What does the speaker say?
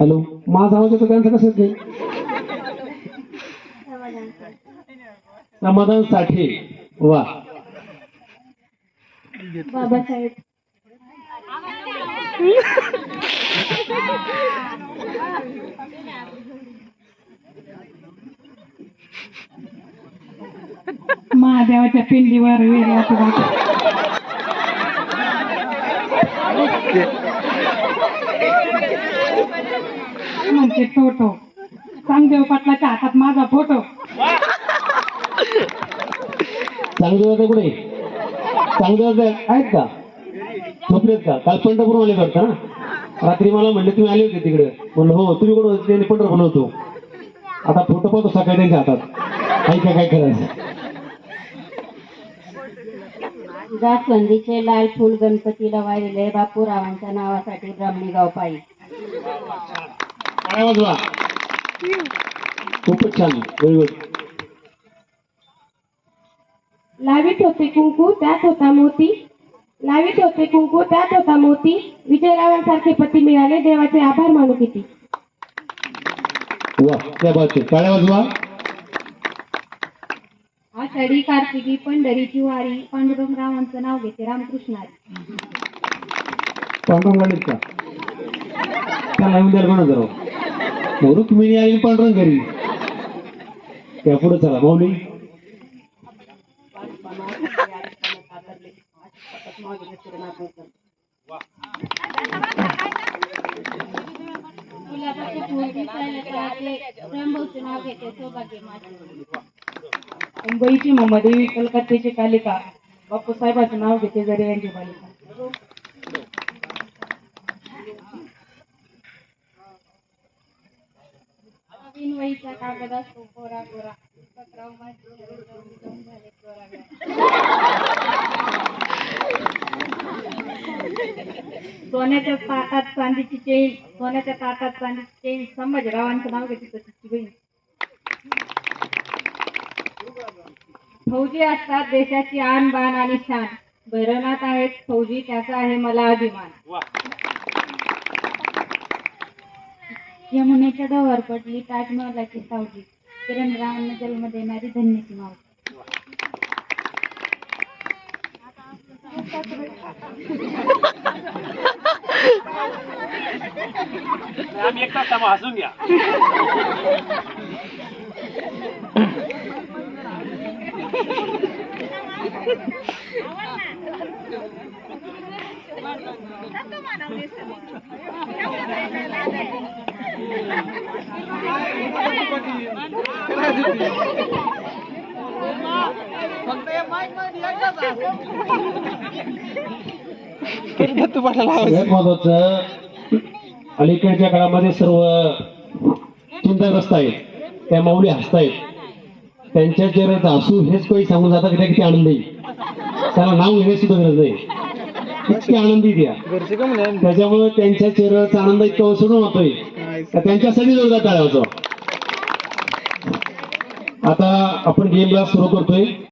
Hello माझा आवाज येतो त्यांचा कसं येत नाही समाधान साठे. वा. बाबासाहेब. महादेवाच्या पिंडीवर वेगळा म्हणजे फोटो. सांगदेव पाटलाच्या हातात माझा फोटो. होते कुठे? चांगले होते आहेत का? झोपलेत का? काल पंढरपूर आले वाटतं ना? रात्री मला म्हणले तुम्ही आले होते तिकडे. म्हणलं हो तुम्ही कोण होते? त्यांनी पंढरपूर होतो. आता फोटो पाहतो सकाळी त्यांच्या हातात. ऐका काय करायचं. जास्वंदीचे लाल फुल गणपतीला वाहिलेले बापूरावांच्या नावासाठी ब्राह्मणीगाव पायी काय वाजवा. खूपच छान. व्हेरी गुड लावित होते कुंकू त्यात होता मोती. लावित होते कुंकू त्यात होता मोती. विजयरावांसारखे पती मिळाले देवाचे आभार मानू किती. वा त्या बात टाळ्या वाजवा. आषाढी कार्तिकी पंढरीची वारी पांडुरंग रावांचं नाव घेते रामकृष्ण हरी. पांढरंग गाडीत का? त्याला कोणा जरा हो पांढरंग घरी. त्या पुढे चला. माऊली. गुलाबाचे फूल दिसायला चांगले, रामभाऊचे नाव घेते सौभाग्य माझे. मुंबईची मोहम्मदेवी कलकत्त्याची कालिका बापू साहेबाचं नाव घेते जरी यांची बालिका. वहीचा कागद असतो कोरा कोरा पत्राव झाले सोन्याच्या ताटात चांदीची चेन सोन्याच्या ताटात चांदीची चेन. संभाजीरावांचं नाव घेते तशीची बहीण. फौजी असतात देशाची आन बाण आणि शान. भैरवनाथ आहेत फौजी त्याचा आहे मला अभिमान. यमुनेच्या डोहावर पडली ताजमहालाची सावली. किरण रावांना जन्म देणारी धन्यची मावशी आम्ही एक तास महत्वाचं अलीकडच्या काळामध्ये सर्व चिंताग्रस्त आहेत त्या माऊली हसतायत. त्यांच्या चेहऱ्यात हसू हेच काही सांगून जातात की त्या किती येईल त्याला नाव घेण्याची गरज नाही. इतकी आनंदी द्या त्याच्यामुळे त्यांच्या चेहऱ्याचा आनंद इतका ओसडून होतोय त्यांच्यासाठी जोरदार टाळ्या होतो. आता आपण गेमला सुरू करतोय.